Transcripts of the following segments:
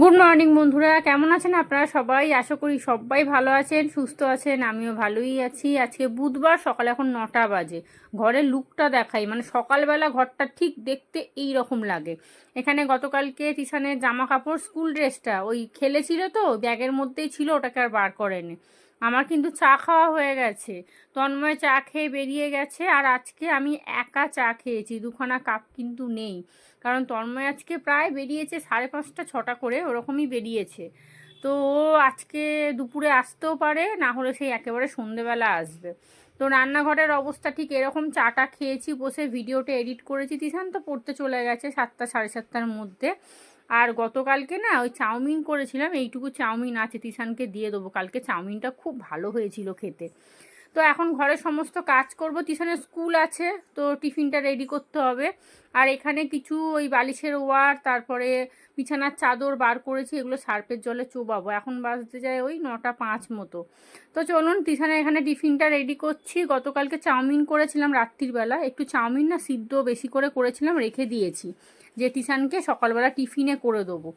Good morning বন্ধুরা। কেমন আছেন আপনারা সবাই? আশা করি সবাই ভালো আছেন, সুস্থ আছেন, আমিও ভালোই আছি। আজকে বুধবার, সকাল এখন নটা বাজে। ঘরের লুকটা দেখাই। মানে সকালবেলা ঘরটা ঠিক দেখতে এই রকম লাগে। এখানে গতকালকে টিশানের জামা কাপড় স্কুল ড্রেসটা ওই খেলেছিল তো, ব্যাগের মধ্যেই ছিল, ওটাকে আর বার করেনি। আমার কিন্তু চা খাওয়া হয়ে গেছে। তন্ময় চা খেয়ে বেরিয়ে গেছে। আর আজকে আমি একা চা খেয়েছি, দুখানা কাপ কিন্তু নেই। কারণ তন্ময় আজকে প্রায় বেরিয়েছে সাড়ে পাঁচটা, ছটা করে, ওরকমই বেরিয়েছে। তো ও আজকে দুপুরে আসতেও পারে না হলে সেই একেবারে সন্ধেবেলা আসবে। তো রান্নাঘরের অবস্থা ঠিক এরকম, চাটা খেয়েছি, বসে ভিডিওটা এডিট করেছি। তিশান তো পড়তে চলে গেছে সাতটা, সাড়ে সাতটার মধ্যে। আর গতকালকে না, ওই চাউমিন করেছিলাম, এইটুকু চাউমিন আছে, তিশানকে দিয়ে দেবো। কালকে চাউমিনটা খুব ভালো হয়েছিল খেতে। তো এখন ঘরের সমস্ত কাজ করব। টিউশনের স্কুল আছে, তো টিফিনটা রেডি করতে হবে। আর এখানে কিছু ওই বালিশের ওয়ার, তারপরে বিছানার চাদর বার করেছি, এগুলো সার্পের জলে চোবাবো। এখন বাজতে যায় ওই নটা পাঁচ মতো। তো চলুন, টিউশনে এখানে টিফিনটা রেডি করছি। গতকালকে চাউমিন করেছিলাম রাত্রিবেলা একটু চাউমিন না সিদ্ধ বেশি করে করেছিলাম, রেখে দিয়েছি। যে টিশানকে সকালবেলা টিফিনে করে দেবো।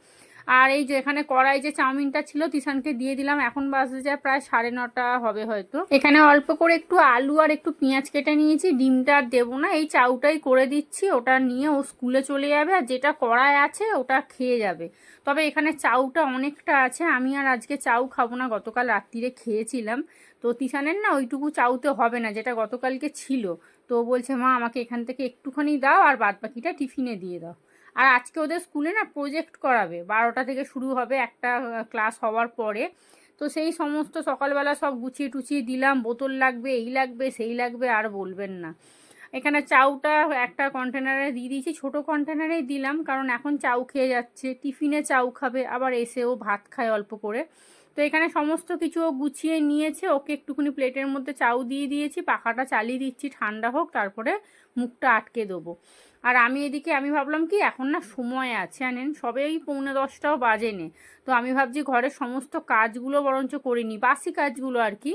আর এই যে এখানে কড়াই যে চাউমিনটা ছিল, তিশানকে দিয়ে দিলাম। এখন বাজতে যায় প্রায় সাড়ে নটা হবে হয়তো। এখানে অল্প করে একটু আলু আর একটু পেঁয়াজ কেটে নিয়েছি। ডিমটা আর দেবো না। এই চাউটাই করে দিচ্ছি। ওটা নিয়ে ও স্কুলে চলে যাবে আর যেটা কড়াই আছে ওটা খেয়ে যাবে। তবে এখানে চাউটা অনেকটা আছে। আমি আর আজকে চাউ খাব না। গতকাল রাত্রিরে খেয়েছিলাম। তো তিশানের না ওইটুকু চাউতে হবে না, যেটা গতকালকে ছিল। তো বলছে, মা, আমাকে এখান থেকে একটুখানি দাও আর বাদ বাকিটা টিফিনে দিয়ে দাও। আর আজকে ওদের স্কুলে না প্রজেক্ট করাবে। বারোটা থেকে শুরু হবে একটা ক্লাস হওয়ার পরে। তো সেই সমস্ত সকালবেলা সব গুছিয়ে টুচিয়ে দিলাম, বোতল লাগবে, এই লাগবে, সেই লাগবে, আর বলবেন না। এখানে চাউটা একটা কন্টেনারে দিয়ে দিয়েছি, ছোটো কন্টেনারেই দিলাম, কারণ এখন চাউ খেয়ে যাচ্ছে, টিফিনে চাউ খাবে, আবার এসেও ভাত খায় অল্প করে। তো এখানে সমস্ত কিছু ও গুছিয়ে নিয়েছে, ওকে একটুখানি প্লেটের মধ্যে চাউ দিয়ে দিয়েছি, পাখাটা চালিয়ে দিচ্ছি, ঠান্ডা হোক, তারপরে মুখটা আটকে দেবো। আর আমি এদিকে, আমি ভাবলাম কি, এখন না সময় আছে, জানেন? সবেই পৌনে দশটাও বাজে নে তো আমি ভাবছি ঘরের সমস্ত কাজগুলো বরঞ্চ করিনি বাসি কাজগুলো আর কি।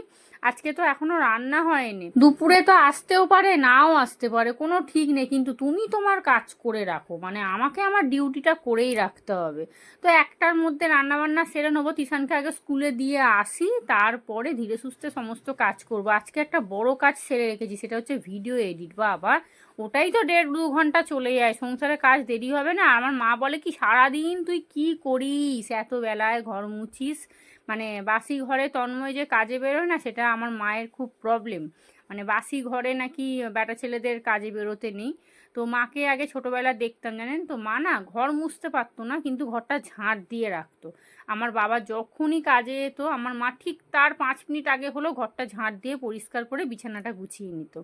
আজকে তো এখনও রান্না হয়নি। দুপুরে তো আসতেও পারে, নাও আসতে পারে, কোনো ঠিক নেই। কিন্তু তুমি তোমার কাজ করে রাখো মানে আমাকে আমার ডিউটিটা করেই রাখতে হবে। তো একটার মধ্যে রান্নাবান্না সেরে নেব, তিশানকে আগে স্কুলে দিয়ে আসি, তারপরে ধীরে সুস্থে সমস্ত কাজ করব। আজকে একটা বড় কাজ সেরে রেখেছি, সেটা হচ্ছে ভিডিও এডিট বা আবার ওটাই তো দেড় দু ঘণ্টা চলে যায়, সংসারে কাজ দেরি হবে না। আমার মা বলে কি, সারাদিন তুই কি করিস? এত বেলায় ঘর মুছিস? মানে বাসি ঘরে তন্ময় যে কাজে বেরোয় না, সেটা আমার মায়ের খুব প্রবলেম মানে বাসি ঘরে নাকি বেটা ছেলেদের কাজে বেরোতে নেই। তো মাকে আগে ছোটোবেলা দেখতাম, জানেন তো? মা না ঘর মুছতে পারতো না, কিন্তু ঘরটা ঝাঁট দিয়ে রাখতো। আমার বাবা যখনই কাজে যেত, আমার মা ঠিক তার পাঁচ মিনিট আগে হলো ঘরটা ঝাঁট দিয়ে পরিষ্কার করে বিছানাটা গুছিয়ে নিত।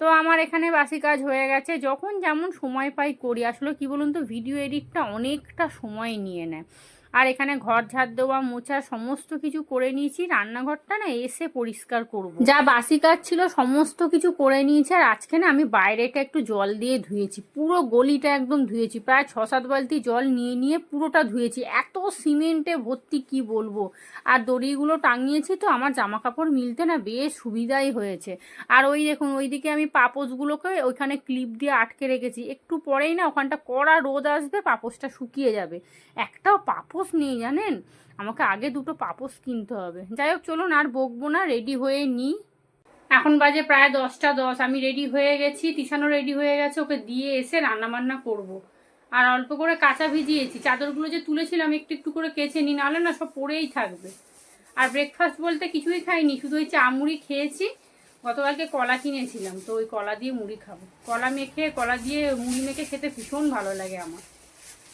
তো আমার এখানে বাসি কাজ হয়ে গেছে। যখন যেমন সময় পাই করি। আসলে কি বলুন তো ভিডিও এডিটটা অনেকটা সময় নিয়ে নেয়। আর এখানে ঘর ঝাড় দেওয়া, মোছা সমস্ত কিছু করে নিয়েছি। রান্নাঘরটা না এসে পরিষ্কার করব। যা বাসি কাজ ছিল সমস্ত কিছু করে নিয়েছি। আর আজকে না আমি বাইরেটা একটু জল দিয়ে ধুয়েছি। পুরো গলিটা একদম ধুয়েছি। প্রায় ছ সাত বালতি জল নিয়ে নিয়ে পুরোটা ধুয়েছি। এত সিমেন্টে ভর্তি কি বলব? আর দড়িগুলো টাঙিয়েছি তো, আমার জামা কাপড় মিলতে না বেশ সুবিধাই হয়েছে। আর ওই দেখুন, ওইদিকে আমি পাপোশগুলোকে ওইখানে ক্লিপ দিয়ে আটকে রেখেছি। একটু পরেই না ওখানটা কড়া রোদ আসবে, পাপোশটা শুকিয়ে যাবে। একটাও পাপোশ নেই জানেন? আমাকে আগে দুটো পাপোশ কিনতে হবে। যাই হোক, চলুন আর বকবো না রেডি হয়ে নিই। এখন বাজে প্রায় দশটা দশ, আমি রেডি হয়ে গেছি, তিশানও রেডি হয়ে গেছে, ওকে দিয়ে এসে রান্নাবান্না করব। আর অল্প করে কাঁচা ভিজিয়েছি, চাদরগুলো যে তুলেছিলাম, একটু একটু করে কেচে নিই, নাহলে না সব পরেই থাকবে। আর ব্রেকফাস্ট বলতে কিছুই খাইনি, শুধু ওই চা মুড়ি খেয়েছি, গতকালকে কলা কিনেছিলাম, তো ওই কলা দিয়ে মুড়ি খাব। কলা মেখে, কলা দিয়ে মুড়ি মেখে খেতে ভীষণ ভালো লাগে আমার।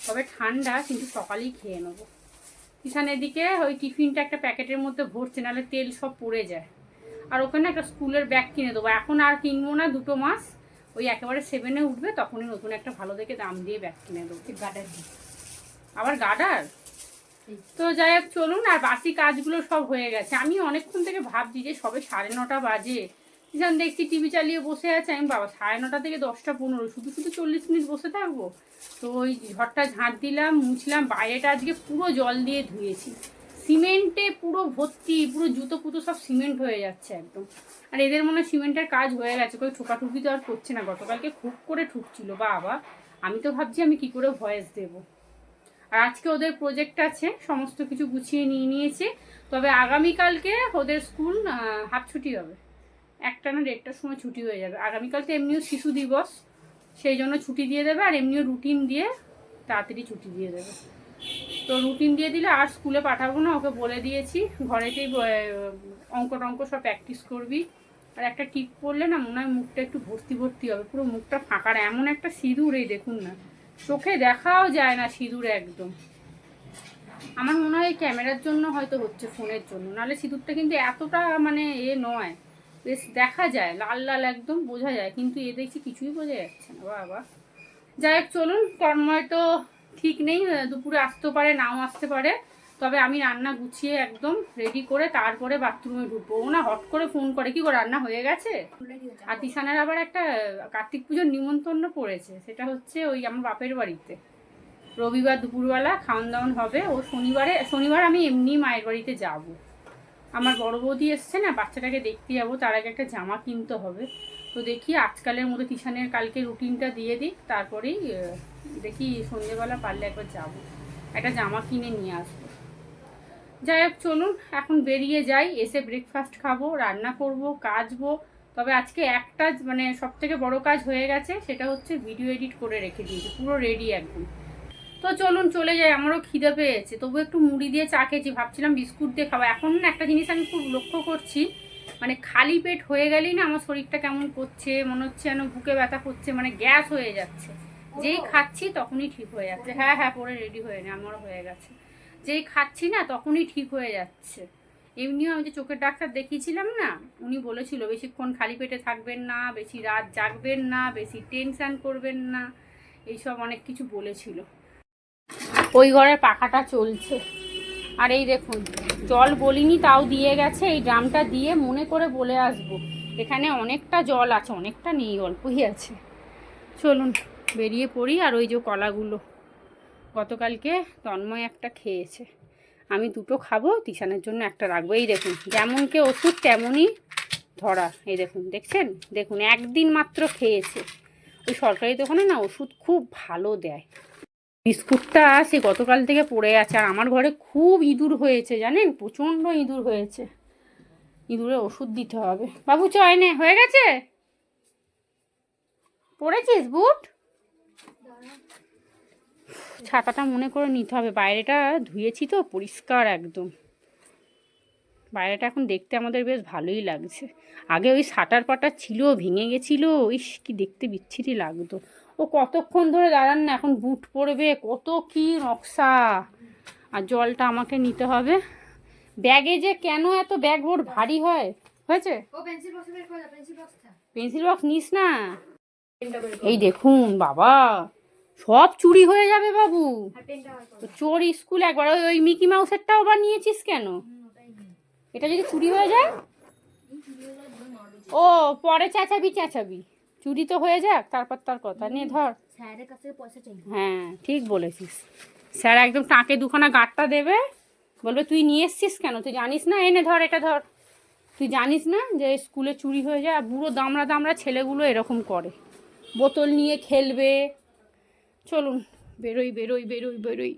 তবে ঠান্ডা কিন্তু সকালেই খেয়ে নেব। কিষানের দিকে ওই টিফিনটা একটা প্যাকেটের মধ্যে ভরছে নাহলে তেল সব পড়ে যায়। আর ওখানে একটা স্কুলের ব্যাগ কিনে দেবো। এখন আর কিনবো না দুটো মাস। ওই একেবারে সেভেনে উঠবে তখনই নতুন একটা ভালো দেখে দাম দিয়ে ব্যাগ কিনে দেবো। গার্ডার দিয়ে আবার গার্ডার তো যাই হোক চলুন আর বাসি কাজগুলো সব হয়ে গেছে। আমি অনেকক্ষণ থেকে ভাবছি যে সবে সাড়ে নটা বাজে। যখন দেখছি টিভি চালিয়ে বসে আছে। আমি বাবা, সাড়ে নটা থেকে দশটা পনেরো, শুধু শুধু চল্লিশ মিনিট বসে থাকব? তো ওই ঘরটা ঝাঁট দিলাম, মুছলাম, বাইরেটা আজকে পুরো জল দিয়ে ধুয়েছি। সিমেন্টে পুরো ভর্তি, পুরো জুতো পুতো সব সিমেন্ট হয়ে যাচ্ছে একদম। আর এদের মনে হয় সিমেন্টের কাজ হয়ে গেছে কেউ ঠোকাঠুকি তো আর করছে না। গতকালকে খুব করে ঠুকছিল, বাবা। আমি তো ভাবছি আমি কি করে ভয়েস দেব। আর আজকে ওদের প্রজেক্ট আছে, সমস্ত কিছু গুছিয়ে নিয়ে নিয়েছে। তবে আগামীকালকে ওদের স্কুল হাফ ছুটি হবে। একটা না দেড়টার সময় ছুটি হয়ে যাবে। আগামীকাল তো এমনিও শিশু দিবস, সেই জন্য ছুটি দিয়ে দেবে আর এমনিও রুটিন দিয়ে তাড়াতাড়ি ছুটি দিয়ে দেবে। তো রুটিন দিয়ে দিলে আর স্কুলে পাঠাবো না, ওকে বলে দিয়েছি। ঘরেতেই অঙ্ক টঙ্ক সব প্র্যাকটিস করবি। আর একটা টিপ পরলে না মনে হয় মুখটা একটু ভর্তি ভর্তি হবে, পুরো মুখটা ফাঁকা। আর এমন একটা সিঁদুর এই দেখুন না, চোখে দেখাও যায় না সিঁদুর একদম। আমার মনে হয় ক্যামেরার জন্য হয়তো হচ্ছে, ফোনের জন্য। নাহলে সিঁদুরটা কিন্তু এতটা মানে এ নয়। বেশ দেখা যায়, লাল লাল একদম বোঝা যায়, কিন্তু এ দেখছি কিছুই বোঝা যাচ্ছে না, বাবা। যাই হোক, চলুন, তন্ময় তো ঠিক নেই দুপুরে আসতে পারে, নাও আসতে পারে। তবে আমি রান্না গুছিয়ে একদম রেডি করে তারপরে বাথরুমে ঢুকবো। ও না হট করে ফোন করে, কি গো, রান্না হয়ে গেছে? আর তিশানের আবার একটা কার্তিক পুজোর নিমন্ত্রণ পড়েছে, সেটা হচ্ছে ওই আমার বাপের বাড়িতে। রবিবার দুপুরবেলা খাওয়ান দাওয়ান হবে। ও শনিবারে, শনিবার আমি এমনি মায়ের বাড়িতে যাব। আমার বড় বৌদি এসছে না, বাচ্চাটাকে দেখতে যাব, তার আগে একটা জামা কিনতে হবে। তো দেখি আজকালের মতো তিশানের কালকে রুটিনটা দিয়ে দিই তারপরেই দেখি সন্ধেবেলা পারলে একবার যাব। একটা জামা কিনে নিয়ে আসব। যাই হোক, চলুন, এখন বেরিয়ে যাই, এসে ব্রেকফাস্ট খাব, রান্না করব কাচবো তবে আজকে একটা মানে সব থেকে বড় কাজ হয়ে গেছে, সেটা হচ্ছে ভিডিও এডিট করে রেখে দিয়েছি, পুরো রেডি একদম। তো চলুন চলে যাই আমারও খিদে পেয়েছে। তবু একটু মুড়ি দিয়ে চা খেয়েছি ভাবছিলাম বিস্কুট দিয়ে খাব। এখন না একটা জিনিস আমি খুব লক্ষ্য করছি মানে খালি পেট হয়ে গেলেই না আমার শরীরটা কেমন করছে মনে হচ্ছে যেন বুকে ব্যথা করছে মানে গ্যাস হয়ে যাচ্ছে। যেই খাচ্ছি তখনই ঠিক হয়ে যাচ্ছে। হ্যাঁ হ্যাঁ পরে রেডি হয়ে নে আমারও হয়ে গেছে। যেই খাচ্ছি না তখনই ঠিক হয়ে যাচ্ছে। এমনিও আমি যে চোখের ডাক্তার দেখিয়েছিলাম না উনি বলেছিল বেশিক্ষণ খালি পেটে থাকবেন না বেশি রাত জাগবেন না বেশি টেনশান করবেন না এইসব অনেক কিছু বলেছিল। ওই ঘরের পাখাটা চলছে। আর এই দেখুন, জল বলিনি, তাও দিয়ে গেছে। এই ড্রামটা দিয়ে মনে করে বলে আসব। এখানে অনেকটা জল আছে, অনেকটা নেই, অল্পই আছে। চলুন, বেরিয়ে পড়ি। আর ওই যে কলাগুলো, গতকালকে তন্ময় একটা খেয়েছে। আমি দুটো খাব, তিশানের জন্য একটা রাখব। এই দেখুন যেমনকে ওষুধ, তেমনই ধরা। এই দেখুন, দেখছেন? দেখুন, একদিন মাত্র খেয়েছে। ওই সরকারি দোকানে না ওষুধ খুব ভালো দেয়। বিস্কুটটা সে গতকাল থেকে পড়ে আছে, আর আমার ঘরে খুব ইঁদুর হয়েছে জানেন? প্রচণ্ড ইঁদুর হয়েছে। ইঁদুরে ওষুধ দিতে হবে। বাবু চয় নে হয়ে গেছে? পড়েছিস বুট? ছাতাটা মনে করে নিতে হবে। বাইরেটা ধুয়েছি তো, পরিষ্কার একদম। বাইরেটা এখন দেখতে আমাদের বেশ ভালোই লাগছে। আগে ওই সাটার পাটার ছিল, ভেঙে গেছিল, ইস, কি দেখতে বিচ্ছিরি লাগতো। ও কতক্ষণ ধরে দাঁড়ান না এখন বুট পড়বে কত কি নকশা। আর জলটা আমাকে নিতে হবে। ব্যাগে যে কেন এত ব্যাগ ভোর ভারী হয়? হয়েছে? পেন্সিল বক্স নিস না। এই দেখুন বাবা সব চুরি হয়ে যাবে বাবু। চোর স্কুল একবার ওই ওই মিকি মাউসেরটাও আবার নিয়েছিস কেন? এটা যদি চুরি হয়ে যায়? ও পরে চেঁচাবি চেঁচাবি। চুরি তো হয়ে যাক তারপর তার কথা নিয়ে ধর। স্যারের কাছ পয়সা চাই হ্যাঁ ঠিক বলেছিস। স্যার একদম টাকে দুখানা গাঁটটা দেবে বলবে তুই নিয়ে এসছিস কেন? তুই জানিস না? এনে ধর এটা ধর। তুই জানিস না যে স্কুলে চুরি হয়ে যায় আর বুড়ো দামড়া দামড়া ছেলেগুলো এরকম করে। বোতল নিয়ে খেলবে। চলুন বেরোই বেরোই বেরোই বেরোই।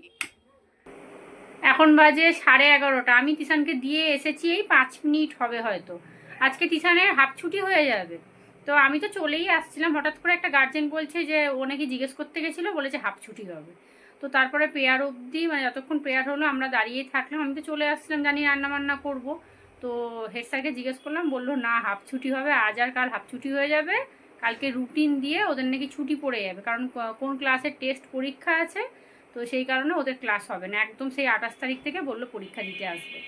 এখন বাজে সাড়ে এগারোটা। আমি তিশানকে দিয়ে এসেছি এই পাঁচ মিনিট হবে হয়তো। আজকে তিশানের হাফ ছুটি হয়ে যাবে। তো আমি তো চলেই আসছিলাম। হঠাৎ করে একটা গার্জেন বলছে যে, ও নাকি জিজ্ঞেস করতে গেছিল, বলেছে হাফ ছুটি হবে। তো তারপরে প্রেয়ার অবধি মানে যতক্ষণ প্রেয়ার হলো, আমরা দাঁড়িয়ে থাকলাম। আমি তো চলে আসছিলাম, জানি রান্না বান্না করব। তো হেড স্যারকে জিজ্ঞেস করলাম, বলল, না হাফ ছুটি হবে। আজ আর কাল হাফ ছুটি হয়ে যাবে। কালকে রুটিন দিয়ে ওদের নাকি ছুটি পড়ে যাবে। কারণ কোন ক্লাসের টেস্ট পরীক্ষা আছে, তো সেই কারণে ওদের ক্লাস হবে না। একদম সেই আঠাশ তারিখ থেকে বলল, পরীক্ষা দিতে আসবে।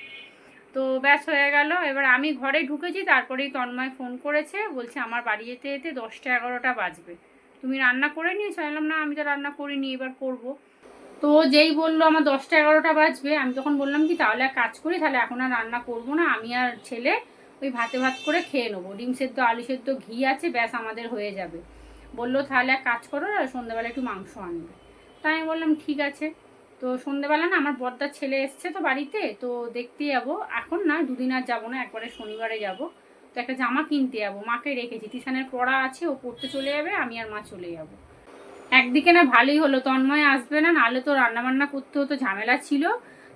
তো ব্যাস হয়ে গেল। এবার আমি ঘরে ঢুকেছি, তারপরেই তন্ময় ফোন করেছে, বলছে আমার বাড়ি যেতে যেতে দশটা এগারোটা বাজবে। তুমি রান্না করে আমি বললাম, না, আমি তো রান্না করিনি, এবার করব। তো যেই বলল, আমার দশটা এগারোটা বাজবে, আমি তখন বললাম কি, তাহলে এক কাজ করি, তাহলে এখন আর রান্না করব না। আমি আর ছেলে ওই ভাতে ভাত করে খেয়ে নেব। ডিম সেদ্ধ, আলু সেদ্ধ, ঘি আছে, ব্যাস আমাদের হয়ে যাবে। বলল, তাহলে এক কাজ করো, আর সন্ধ্যাবেলা একটু মাংস আনবে। তাই আমি বললাম, ঠিক আছে। তো সন্ধ্যেবেলা না আমার বর্দার ছেলে এসছে তো বাড়িতে, তো দেখতে যাব। এখন না দুদিন আর যাব না, একবারে শনিবারে যাব। তো একটা জামা কিনতে যাব। মাকে রেখেছি। টিশানের পড়া আছে, ও পড়তে চলে যাবে, আমি আর মা চলে যাব। একদিকে না ভালোই হলো, তন্ময় আসবে না, নাহলে তো রান্না বান্না করতে হতো, ঝামেলা ছিল।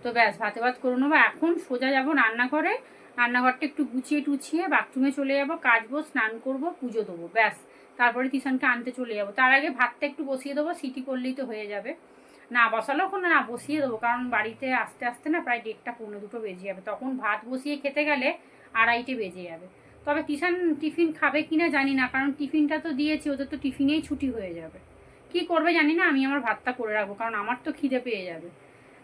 তো ব্যাস, ভাতে ভাত করে নেব। এখন সোজা যাব রান্নাঘরে। রান্নাঘরটা একটু গুছিয়ে টুছিয়ে বাথরুমে চলে যাব, কাচবো, স্নান করব, পুজো দেবো, ব্যাস। তারপরে কিষানকে আনতে চলে যাব। তার আগে ভাতটা একটু বসিয়ে দেবো, সিটি করলেই তো হয়ে যাবে। না বসালেও কোনো না, বসিয়ে দেবো। কারণ বাড়িতে আস্তে আস্তে না প্রায় দেড়টা পৌনে দুটো বেজে যাবে। তখন ভাত বসিয়ে খেতে গেলে আড়াইটে বেজে যাবে। তবে কিষান টিফিন খাবে কি না জানি না, কারণ টিফিনটা তো দিয়েছি, ওদের তো টিফিনেই ছুটি হয়ে যাবে। কি করবে জানি না, আমি আমার ভাতটা করে রাখব, কারণ আমার তো খিদে পেয়ে যাবে।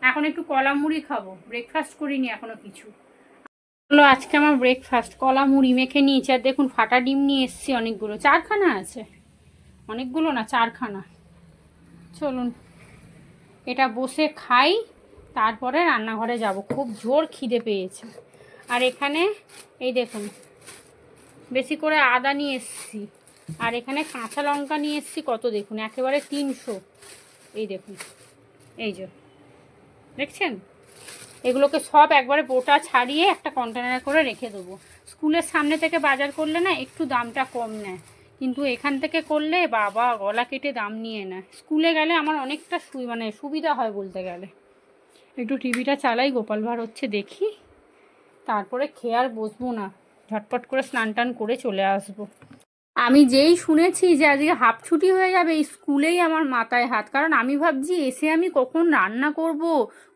এখন একটু কলা মুড়ি খাব ব্রেকফাস্ট করিনি এখনও কিছু। হলো আজকে আমার ব্রেকফাস্ট কলা মুড়ি মেখে নিয়েছি। আর দেখুন ফাটা ডিম নিয়ে এসেছি অনেকগুলো। চারখানা আছে? অনেকগুলো না, চারখানা? চলুন। এটা বসে খাই, তারপরে রান্নাঘরে যাব। খুব জোর খিদে পেয়েছে। আর এখানে, এই দেখুন, বেশি করে আদা নিয়ে এসেছি। আর এখানে কাঁচা লঙ্কা নিয়ে এসেছি, কত দেখুন, একেবারে তিনশো। এই দেখুন, এই যে, দেখছেন? এগুলোকে সব একবারে বোটা ছাড়িয়ে একটা কন্টেনারে করে রেখে দেবো। স্কুলের সামনে থেকে বাজার করলে না, একটু দামটা কম নেয়। কিন্তু এখান থেকে করলে বাবা গলা কেটে দাম নিয়ে নেয়। স্কুলে গেলে আমার অনেকটা মানে সুবিধা হয় বলতে গেলে। একটু টিভিটা চালাই, গোপাল ভাঁড় হচ্ছে দেখি। তারপরে খেয়ে আর বসবো না। ঝটপট করে স্নান টান করে চলে আসব। আমি যেই শুনেছি যে আজকে হাফ ছুটি হয়ে যাবে স্কুলেই আমার মাথায় হাত। কারণ আমি ভাবছি, এসে আমি কখন রান্না করব?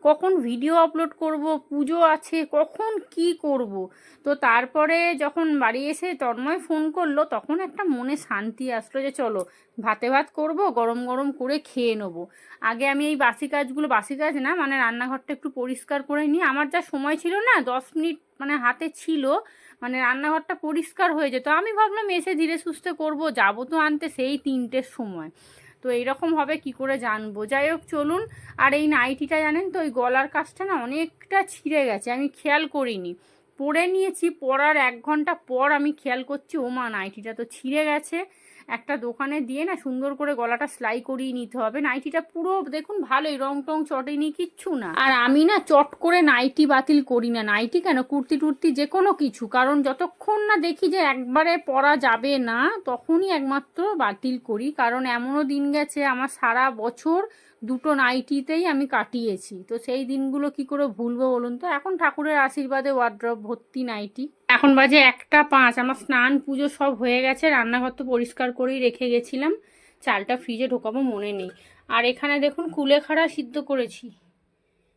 কখন ভিডিও আপলোড করব? পুজো আছে, কখন কি করব? তো তারপরে যখন বাড়ি এসে তন্ময় ফোন করল, তখন একটা মনে শান্তি আসলো যে চলো, ভাতে ভাত করব, গরম গরম করে খেয়ে নেব। আগে আমি এই বাসি কাজগুলো, বাসি কাজ না মানে রান্নাঘরটা একটু পরিষ্কার করে নিই। আমার যা সময় ছিল না, দশ মিনিট মানে হাতে ছিল মানে রান্নাঘরটা পরিষ্কার হয়ে যেত। আমি ভাবলাম এসে ধীরে সুস্থে করব, যাব তো আনতে সেই তিনটের সময়। তো এইরকম হবে কি করে জানব? যাই হোক, চলুন। আর এই নাইটিটা জানেন তো, ওই গলার কাজটা না অনেকটা ছিঁড়ে গেছে, আমি খেয়াল করিনি। পরে নিয়েছি পরার এক ঘণ্টা পর আমি খেয়াল করছি ও মা নাইটিটা তো ছিঁড়ে গেছে। একটা দোকানে দিয়ে না সুন্দর করে গলাটা সেলাই করিয়ে নিতে হবে। নাইটিটা পুরো দেখুন ভালোই, রং টং চটেনি, কিচ্ছু না। আর আমি না চট করে নাইটি বাতিল করি না। নাইটি কেন? কুর্তি টুর্তি যে কোনো কিছু। কারণ যতক্ষণ না দেখি যে একবারে পরা যাবে না, তখনই একমাত্র বাতিল করি। কারণ এমনও দিন গেছে, আমার সারা বছর দুটো নাইটিতেই আমি কাটিয়েছি। তো সেই দিনগুলো কি করে ভুলবো বলুন তো? এখন ঠাকুরের আশীর্বাদে ওয়ার্ড্রপ ভর্তি নাইটি। এখন বাজে একটা পাঁচ, আমার স্নান, পুজো সব হয়ে গেছে, রান্নাঘর তো পরিষ্কার করেই রেখে গেছিলাম, চালটা ফ্রিজে ঢোকাবো মনে নেই। আর এখানে দেখুন কুলেখাড়া সিদ্ধ করেছি,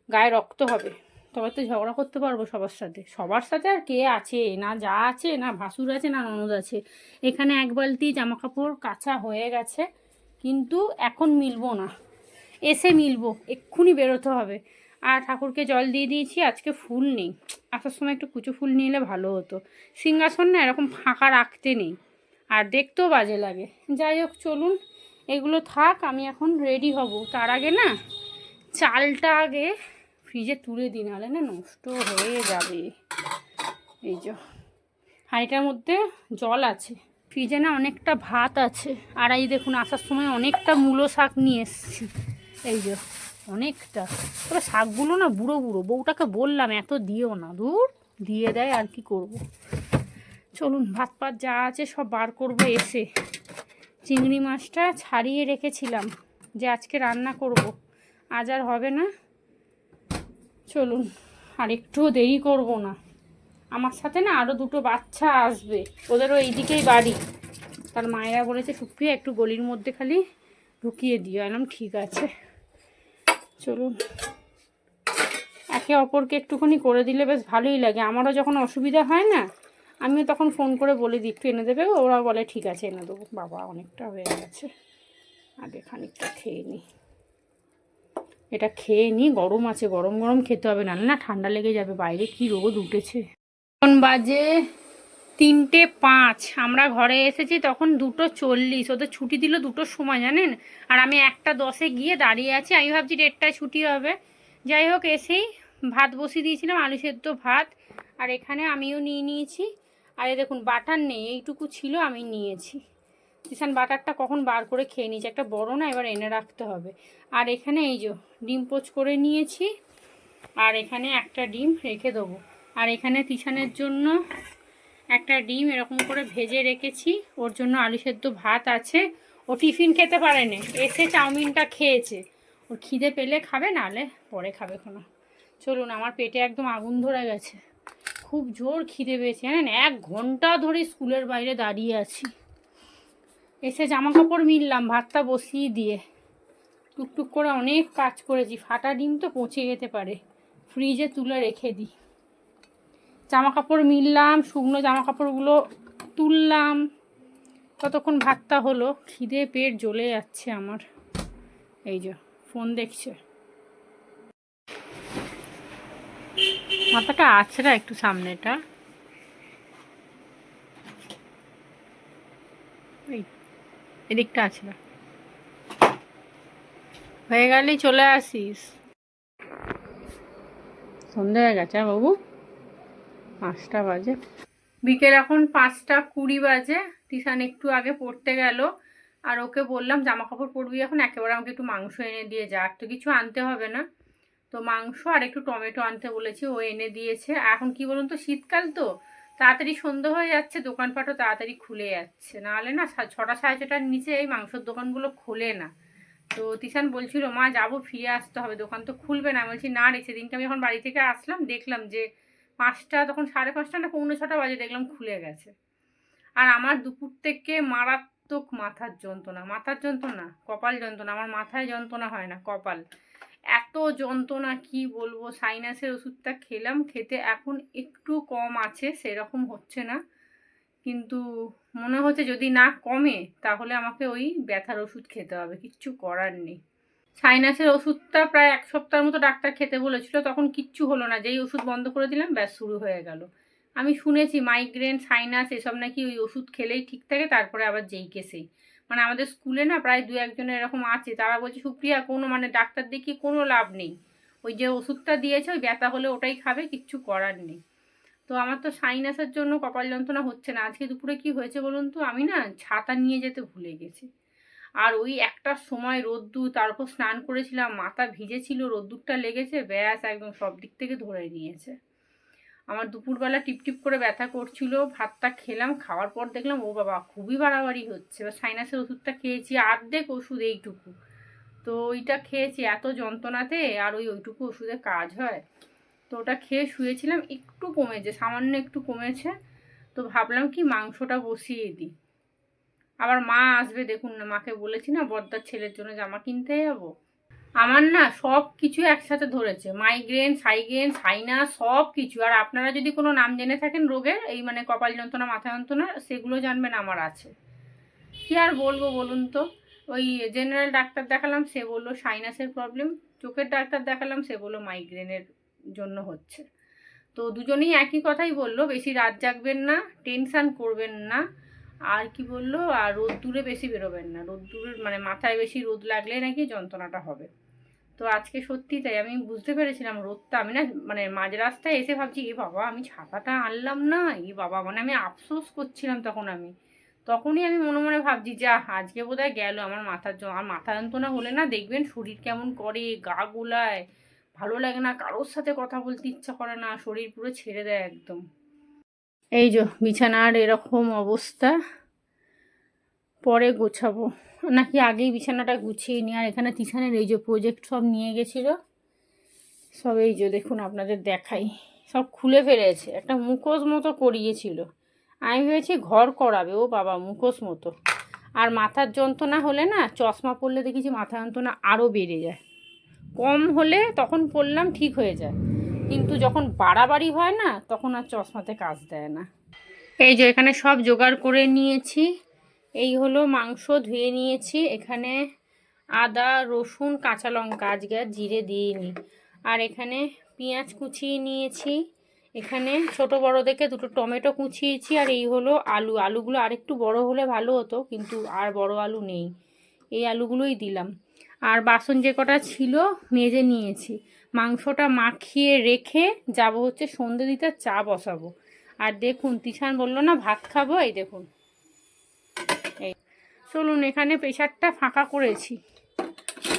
গায়ে রক্ত হবে, তবে তো ঝগড়া করতে পারব সবার সাথে সবার সাথে আর কে আছে, না যা আছে, না ভাসুর আছে, না ননদ আছে, এখানে এক বালতি জামা কাপড় কাঁচা হয়ে গেছে, কিন্তু এখন মিলবো না, এসে মিলবো, এক্ষুনি বেরোতে হবে আর ঠাকুরকে জল দিয়ে দিয়েছি, আজকে ফুল নেই। আসার সময় একটু কুচো ফুল নিলে ভালো হতো। সিংহাসন না এরকম ফাঁকা রাখতে নেই, আর দেখতেও বাজে লাগে। যাই হোক, চলুন, এগুলো থাক, আমি এখন রেডি হব। তার আগে না, চালটা আগে ফ্রিজে তুলে দিই, নাহলে না নষ্ট হয়ে যাবে। এই যে হাঁড়িটার মধ্যে জল আছে। ফ্রিজে না অনেকটা ভাত আছে। আর এই দেখুন, আসার সময় অনেকটা মূলো শাক নিয়ে এসেছি। এই যে অনেকটা। তবে শাকগুলো না বুড়ো বুড়ো, বউটাকে বললাম, এত দিও না। দূর দিয়ে দেয়, আর কি করব। চলুন, ভাত পাত যা আছে সব বার করব এসে। চিংড়ি মাছটা ছাড়িয়ে রেখেছিলাম যে আজকে রান্না করব। আজ আর হবে না। চলুন, আর একটুও দেরি করব না। আমার সাথে না আরও দুটো বাচ্চা আসবে। ওদেরও এইদিকেই বাড়ি। তার মায়েরা বলেছে, সুপ্রিয়া, একটু গলির মধ্যে খালি ঢুকিয়ে দিও। এলাম ঠিক আছে। চলুন। একে অপরকে একটুখানি করে দিলে বেশ ভালোই লাগে। আমারও যখন অসুবিধা হয় না, আমিও তখন ফোন করে বলে দিই, একটু এনে দেবে? ওরা বলে, ঠিক আছে, এনে দেবো। বাবা, অনেকটা হয়ে গেছে। আগে খানিকটা খেয়ে নিই এটা খেয়ে নিই গরম আছে, গরম গরম খেতে হবে, নাহলে না ঠান্ডা লেগে যাবে। বাইরে কি রোদ উঠেছে। এখন বাজে তিনটে পাঁচ। আমরা ঘরে এসেছি তখন দুটো চল্লিশ। ওদের ছুটি দিল দুটোর সময়, জানেন? আর আমি একটা দশে গিয়ে দাঁড়িয়ে আছি। আমি ভাবছি দেড়টায় ছুটি হবে। যাই হোক, এসেই ভাত বসিয়ে দিয়েছিলাম, আলু সেদ্ধ ভাত। আর এখানে আমিও নিয়ে নিয়েছি। আর দেখুন, বাটার নেই, এইটুকু ছিল, আমি নিয়েছি। কিষান বাটারটা কখন বার করে খেয়ে নিয়েছি? একটা বড় না, এবার এনে রাখতে হবে। আর এখানে এই যে ডিম পোচ করে নিয়েছি। আর এখানে একটা ডিম রেখে দেবো। আর এখানে তিশানের জন্য একটা ডিম এরকম করে ভেজে রেখেছি। ওর জন্য আলু সেদ্ধ ভাত আছে। ও টিফিন খেতে পারে পারেনি। এসে চাউমিনটা খেয়েছে। ওর খিদে পেলে খাবে, নাহলে পরে খাবে কোনো। চলুন, আমার পেটে একদম আগুন ধরে গেছে। খুব জোর খিদে পেয়েছে। জানেন, এক ঘণ্টা ধরে স্কুলের বাইরে দাঁড়িয়ে আছি। এসে জামা কাপড় মিললাম, ভাতটা বসিয়ে দিয়ে। টুকটুক করে অনেক কাজ করেছি। ফাটা ডিম তো পচে যেতে পারে। ফ্রিজে তুলে রেখে দিই। জামা কাপড় মিললাম, শুকনো জামা কাপড়গুলো তুললাম। ততক্ষণ ভাতটা হলো, খিদে পেট জ্বলে যাচ্ছে আমার। এই যে, ফোন দেখছে। মাথাটা আছে না একটু সামনেটা? এই, এদিকটা আছে না। হয়ে গেলেই চলে আসিস। সন্ধে হয়ে গেছে হ্যাঁ বাবু? পাঁচটা বাজে। বিকেল এখন পাঁচটা কুড়ি বাজে। টিশান একটু আগে পড়তে গেল। আর ওকে বললাম জামা কাপড় পরবি এখন, একেবারে আমাকে একটু মাংস এনে দিয়ে যা। আর তো কিছু আনতে হবে না। তো মাংস আর একটু টমেটো আনতে বলেছি, ও এনে দিয়েছে। এখন কি বলুন তো, শীতকাল তো। তাড়াতাড়ি সন্ধ্যে হয়ে যাচ্ছে, দোকানপাটও তাড়াতাড়ি খুলে যাচ্ছে। নাহলে না ছটা, সাড়ে ছটার নিচে এই মাংসের দোকানগুলো খোলে না। তো তিশান বলছিল, মা, যাব, ফিরে আসতে হবে। দোকান তো খুলবে না। বলছি, না রে, সেদিনকে আমি যখন বাড়ি থেকে আসলাম, দেখলাম যে পাঁচটা তখন সাড়ে পাঁচটা না পৌনে ছটা বাজে দেখলাম খুলে গেছে। আর আমার দুপুর থেকে মারাত্মক মাথার যন্ত্রণা মাথার যন্ত্রণা, কপাল যন্ত্রণা, আমার মাথায় যন্ত্রণা হয় না, কপাল। এত যন্ত্রণা, কি বলব সাইনাসের ওষুধটা খেলাম, খেতে এখন একটু কম আছে, সেরকম হচ্ছে না। কিন্তু মনে হচ্ছে যদি না কমে, তাহলে আমাকে ওই ব্যথার ওষুধ খেতে হবে, কিচ্ছু করার নেই। সাইনাসের ওষুধটা প্রায় এক সপ্তাহের মতো ডাক্তার খেতে বলেছিল, তখন কিচ্ছু হলো না। যেই ওষুধ বন্ধ করে দিলাম, ব্যাস শুরু হয়ে গেল। আমি শুনেছি মাইগ্রেন সাইনাস এসব নাকি ওই ওষুধ খেলেই ঠিক থাকে, তারপরে আবার যেই কেসেই মানে আমাদের স্কুলে না প্রায় দু একজনের এরকম আছে, তারা বলছে, সুপ্রিয়া, কোনো মানে ডাক্তার দেখিয়ে কোনো লাভ নেই। ওই যে ওষুধটা দিয়েছে, ওই ব্যথা হলে ওটাই খাবে, কিচ্ছু করার নেই। তো আমার তো সাইনাসের জন্য কপাল যন্ত্রণা হচ্ছে না। আজকে দুপুরে কি হয়েছে বলুন তো? আমি না ছাতা নিয়ে যেতে ভুলে গেছি। আর ওই একটার সময় রোদ্দুর তারপর স্নান করেছিলাম, মাথা ভিজেছিল, রোদ্দুরটা লেগেছে, ব্যাস একদম সব দিক থেকে ধরে নিয়েছে। আমার দুপুরবেলা টিপটিপ করে ব্যথা করছিল, ভাতটা খেলাম, খাওয়ার পর দেখলাম, ও বাবা, খুবই বাড়াবাড়ি হচ্ছে। এবার সাইনাসের ওষুধটা খেয়েছি আর্ধেক ওষুধ এইটুকু। তো ওইটা খেয়েছি, এত যন্ত্রণাতে, আর ওই ওইটুকু ওষুধে কাজ হয়। তো ওটা খেয়ে শুয়েছিলাম, একটু কমেছে, সামান্য একটু কমেছে। তো ভাবলাম কি, মাংসটা বসিয়ে দিই। আবার মা আসবে দেখুন না, মাকে বলেছি না বর্দার ছেলের জন্য জামা কিনতে যাব। আমার না সব কিছু একসাথে ধরেছে মাইগ্রেন সাইগ্রেন সাইনাস সব কিছু। আর আপনারা যদি কোনো নাম জেনে থাকেন রোগের, এই মানে কপাল যন্ত্রণা, মাথা যন্ত্রণা, সেগুলো জানবেন আমার আছে। কি আর বলব বলুন তো? ওই জেনারেল ডাক্তার দেখালাম, সে বলল সাইনাসের প্রবলেম চোখের ডাক্তার দেখালাম, সে বলল মাইগ্রেনের জন্য হচ্ছে। তো দুজনেই একই কথাই বলল, বেশি রাত জাগবেন না টেনশান করবেন না। আর কি বলল? আর রোদ্দুরে বেশি বেরোবেন না। রোদ্দুরের মানে মাথায় বেশি রোদ লাগলে নাকি যন্ত্রণাটা হবে। তো আজকে সত্যি তাই আমি বুঝতে পেরেছিলাম রোদটা। আমি না মানে মাঝ রাস্তায় এসে ভাবছি, এ বাবা, আমি ছাতাটা আনলাম না? এ বাবা মানে আমি আফসোস করছিলাম তখন আমি। তখনই আমি মনে মনে ভাবছি, যা, আজকে বোধহয় গেল আমার মাথার আমার মাথা যন্ত্রণা হলে না দেখবেন শরীর কেমন করে, গা গোলায়। ভালো লাগে না, কারোর সাথে কথা বলতে ইচ্ছা করে না, শরীর পুরো ছেড়ে দেয় একদম। এই যে বিছানার এরকম অবস্থা, পরে গোছাবো। নাকি আগেই বিছানাটা গুছিয়ে নিয়ে, আর এখানে তিছানের এই যে প্রজেক্ট সব নিয়ে গেছিল, সব এই যে দেখুন আপনাদের দেখাই। সব খুলে ফেলেছে, একটা মুখোশ মতো করিয়েছিল। আমি ভেবেছি ঘর করাবে, ও বাবা মুখোশ মতো। আর মাথার যন্ত্রণা হলে না, চশমা পরলে দেখেছি মাথা যন্ত্রণা আরও বেড়ে যায়। কম হলে তখন পরলাম, ঠিক হয়ে যায়। কিন্তু যখন বাড়াবাড়ি হয় না, তখন আর চশমাতে কাজ দেয় না। এই যে এখানে সব জোগাড় করে নিয়েছি। এই হলো মাংস ধুয়ে নিয়েছি। এখানে আদা, রসুন, কাঁচা লঙ্কা আজকে আর জিরে দিইনি। আর এখানে পেঁয়াজ কুচিয়ে নিয়েছি। এখানে ছোট বড় দেখে দুটো টমেটো কুচিয়েছি। আর এই হলো আলু। আলুগুলো আরেকটু বড় হলে ভালো হতো, কিন্তু আর বড় আলু নেই। এই আলুগুলোই দিলাম। আর বাসন যে কটা ছিল, মেজে নিয়েছি। মাংসটা মাখিয়ে রেখে যাব হচ্ছে সন্ধে দিতে, চা বসাবো। আর দেখুন, তিশান বলল, না, ভাত খাব? এই দেখুন। এই, চলুন, এখানে প্রেশারটা ফাঁকা করেছি।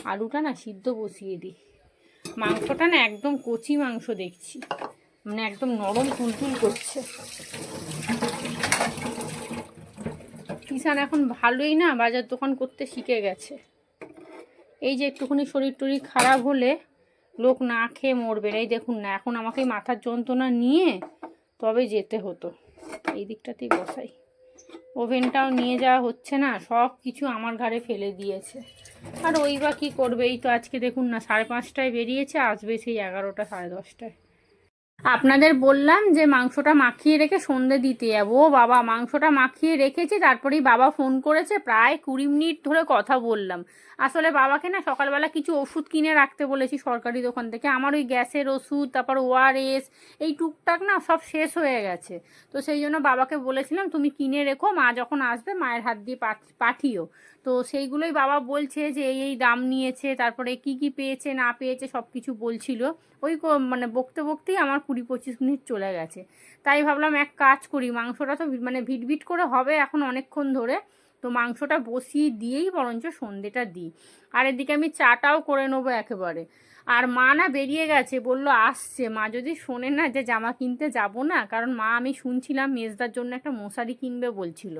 আলুটা না সিদ্ধ বসিয়ে দিই। মাংসটা না একদম কচি মাংস দেখছি। মানে একদম নরম তুলতুল করছে। কি তিশান এখন ভালোই না, বাজার দোকান করতে শিখে গেছে। এই যে একটুখানি শরীর টরীর খারাপ হলে লোক না খেয়ে মরবে। এই দেখুন না, এখন আমাকে মাথার যন্ত্রণা নিয়ে তবে যেতে হতো। এই দিকটাতেই বসাই। ওভেনটাও নিয়ে যাওয়া হচ্ছে না, সব কিছু আমার ঘাড়ে ফেলে দিয়েছে। আর ওই বা কী করবে? এই তো আজকে দেখুন না, সাড়ে পাঁচটায় বেরিয়েছে, আসবে সেই এগারোটা, সাড়ে দশটায়। আপনাদের বললাম যে মাংসটা মাখিয়ে রেখে সন্ধে দিতে যাব। ও বাবা, মাংসটা মাখিয়ে রেখেছি, তারপরেই বাবা ফোন করেছে, প্রায় কুড়ি মিনিট ধরে কথা বললাম। আসলে বাবাকে না সকালবেলা কিছু ওষুধ কিনে রাখতে বলেছি সরকারি দোকান থেকে। আমার ওই গ্যাসের ওষুধ, তারপর ওআরএস এই টুকটাক না সব শেষ হয়ে গেছে। তো সেই জন্য বাবাকে বলেছিলাম, তুমি কিনে রেখো, মা যখন আসবে, মায়ের হাত দিয়ে পাঠ- পাঠিও। তো সেইগুলোই বাবা বলছে যে এই এই দাম নিয়েছে, তারপরে কি কি পেয়েছে, না পেয়েছে সব কিছু বলছিল। ওই মানে বকতে বকতেই আমার কুড়ি পঁচিশ মিনিট চলে গেছে। তাই ভাবলাম এক কাজ করি, মাংসটা তো মানে ভিটভিট করে হবে এখন অনেকক্ষণ ধরে। তো মাংসটা বসিয়ে দিয়েই বরঞ্চ সন্ধেটা দিই। আর এদিকে আমি চাটাও করে নেব একেবারে। আর মা না বেরিয়ে গেছে, বলল আসছে। মা যদি শোনে না যে জামা কিনতে যাব না, কারণ মা আমি শুনছিলাম মেজদার জন্য একটা মশারি কিনবে বলছিল।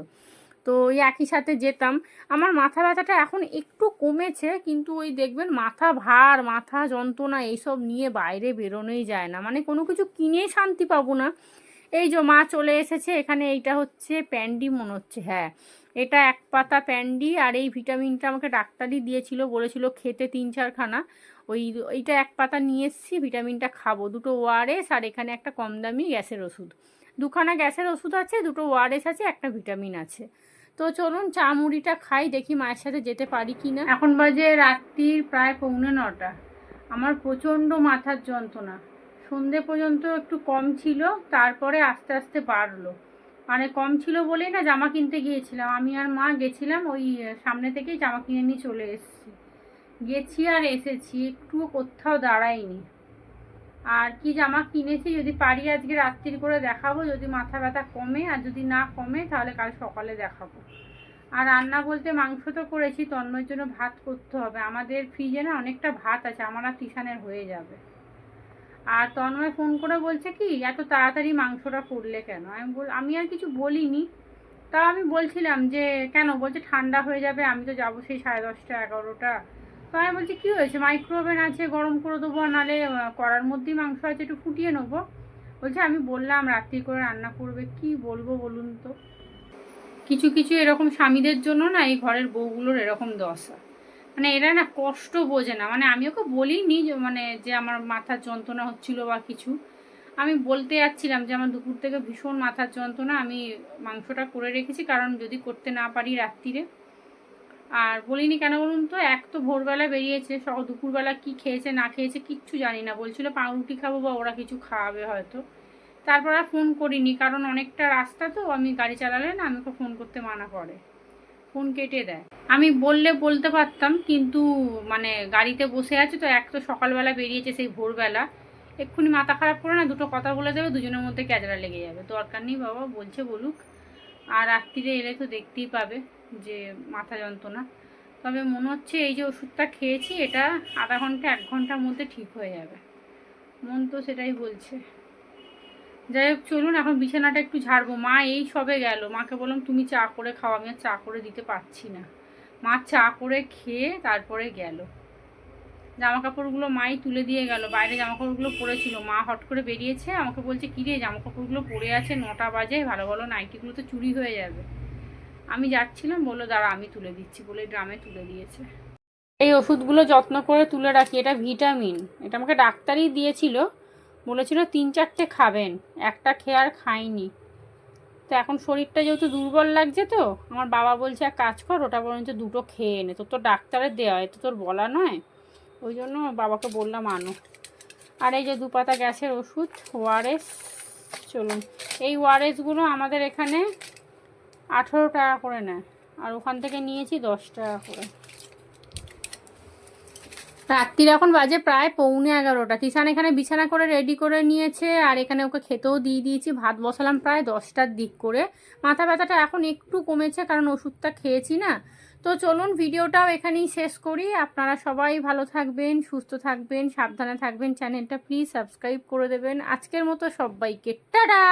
তো ওই একই সাথে যেতাম। আমার মাথা ব্যথাটা এখন একটু কমেছে, কিন্তু ওই দেখবেন মাথা ভার, মাথা যন্ত্রণা এইসব নিয়ে বাইরে বেরোনোই যায় না। মানে কোনো কিছু কিনেই শান্তি পাবো না। এই যে মা চলে এসেছে, এখানে এইটা হচ্ছে প্যান্ডি মনে হচ্ছে হ্যাঁ। এটা এক পাতা প্যান্ডি আর এই ভিটামিনটা আমাকে ডাক্তারই দিয়েছিল, বলেছিল খেতে তিন চারখানা। ওই এইটা এক পাতা নিয়ে এসেছি, ভিটামিনটা খাব। দুটো ওআরএস আর এখানে একটা কম দামি গ্যাসের ওষুধ। দুখানা গ্যাসের ওষুধ আছে, দুটো ওআরএস আছে, একটা ভিটামিন আছে। তো চলুন চা মুড়িটা খাই, দেখি মায়ের সাথে যেতে পারি কি না এখন বাজে রাত্রির প্রায় পৌনে নটা। আমার প্রচণ্ড মাথার যন্ত্রণা। সন্ধে পর্যন্ত একটু কম ছিল, তারপরে আস্তে আস্তে বাড়লো। মানে কম ছিল বলেই না জামা কিনতে গিয়েছিলাম। আমি আর মা গেছিলাম ওই সামনে থেকেই জামা কিনে নিয়ে চলে এসেছি। গেছি আর এসেছি, একটুও কোথাও দাঁড়াইনি। আর কি জামা কিনেছি যদি পারি আজকে রাত্রির করে দেখাবো, যদি মাথা ব্যথা কমে আর যদি না কমে তাহলে কাল সকালে দেখাবো। আর রান্না বলতে মাংস তো করেছি তন্ময়ের জন্য ভাত করতে হবে। আমাদের ফ্রিজে না অনেকটা ভাত আছে, আমার আর তিসানের হয়ে যাবে। আর তন্ময় ফোন করে বলছে কি, এত তাড়াতাড়ি মাংসটা করলে কেন? আমি বল, আমি আর কিছু বলিনি। তা আমি বলছিলাম যে, কেন? বলছে, ঠান্ডা হয়ে যাবে, আমি তো যাব সেই সাড়ে দশটা, এগারোটা। তো আমি বলছি, কী হয়েছে? মাইক্রোওভেন আছে গরম করে দেবো? নাহলে কড়ার মধ্যেই মাংস আছে, একটু ফুটিয়ে নেব? বলছে, আমি বললাম রাত্রি করে রান্না করবে। কি বলব বলুন তো? কিছু কিছু এরকম স্বামীদের জন্য না, এই ঘরের বউগুলোর এরকম দশা। মানে এরা না কষ্ট বোঝে না। মানে আমি ওকে বলিনি যে মানে যে আমার মাথার যন্ত্রণা হচ্ছিল বা কিছু। আমি বলতে যাচ্ছিলাম যে, আমার দুপুর থেকে ভীষণ মাথার যন্ত্রণা। আমি মাংসটা করে রেখেছি। কারণ যদি করতে না পারি রাত্রিরে আর বলিনি কেন বলুন তো? এক তো ভোরবেলা বেরিয়েছে সকাল দুপুরবেলা কি খেয়েছে, না খেয়েছে কিচ্ছু জানি না। বলছিল পাউরুটি খাব বা ওরা কিছু খাওয়াবে হয়তো। তারপর আর ফোন করিনি, কারণ অনেকটা রাস্তা তো, আমি গাড়ি চালালে না, আমাকে ফোন করতে মানা করে। ফোন কেটে দেয়। আমি বললে বলতে পারতাম, কিন্তু মানে গাড়িতে বসে আছে তো, এক তো সকালবেলা বেরিয়েছে সেই ভোরবেলা। এক্ষুনি মাথা খারাপ করে না, দুটো কথা বলে দেবে, দুজনের মধ্যে ক্যাজরা লেগে যাবে। দরকার নেই বাবা, বলছে বলুক। আর রাত্রিরে এলে তো দেখতেই পাবে। যে মাথা যন্ত্রণা। তবে মনে হচ্ছে এই যে ওষুধটা খেয়েছি, এটা আধা ঘণ্টা, এক ঘণ্টার মধ্যে ঠিক হয়ে যাবে। মন তো সেটাই বলছে। যাই হোক, চলুন, এখন বিছানাটা একটু ঝাড়বো। মা এই সবে গেল। মাকে বললাম, তুমি চা করে খাও, আমি আর চা করে দিতে পারছি না। মা চা করে খেয়ে তারপরে গেল। জামা কাপড়গুলো মাই তুলে দিয়ে গেল। বাইরে জামা কাপড়গুলো পরেছিল মা হট করে বেরিয়েছে। আমাকে বলছে কিরে জামা কাপড়গুলো পরে আছে, নটা বাজে। ভালো ভালো নাইটিগুলো তো চুরি হয়ে যাবে। আমি যাচ্ছিলাম, বলল, দাঁড়া, আমি তুলে দিচ্ছি, বলে ড্রামে তুলে দিয়েছে। এই ওষুধগুলো যত্ন করে তুলে রাখি, এটা ভিটামিন। এটা আমাকে ডাক্তারই দিয়েছিল, বলেছিল তিন চারটে খাবেন, একটা খেয়ে আর খাইনি। তো এখন শরীরটা যেহেতু দুর্বল লাগছে তো, আমার বাবা বলছে, এক কাজ কর, ওটা বরঞ্চ দুটো খেয়ে নে। তোর তো ডাক্তারের দেওয়া এতো তোর বলা নয়। ওই জন্য বাবাকে বললাম, আনো। আর এই যে দুপাতা গ্যাসের ওষুধ ওআরএস চলুন। এই ওআরএসগুলো আমাদের এখানে আঠেরো টাকা করে নেয়। আর ওখান থেকে নিয়েছি দশ টাকা করে। রাত্রির এখন বাজে প্রায় পৌনে এগারোটা। তিশান এখানে বিছানা করে রেডি করে নিয়েছে, আর এখানে ওকে খেতেও দিয়ে দিয়েছি। ভাত বসালাম প্রায় দশটার দিক করে। মাথা ব্যথাটা এখন একটু কমেছে, কারণ ওষুধটা খেয়েছি না। তো চলুন, ভিডিওটাও এখানেই শেষ করি। আপনারা সবাই ভালো থাকবেন, সুস্থ থাকবেন, সাবধানে থাকবেন। চ্যানেলটা প্লিজ সাবস্ক্রাইব করে দেবেন। আজকের মতো সবাইকে, টাটা!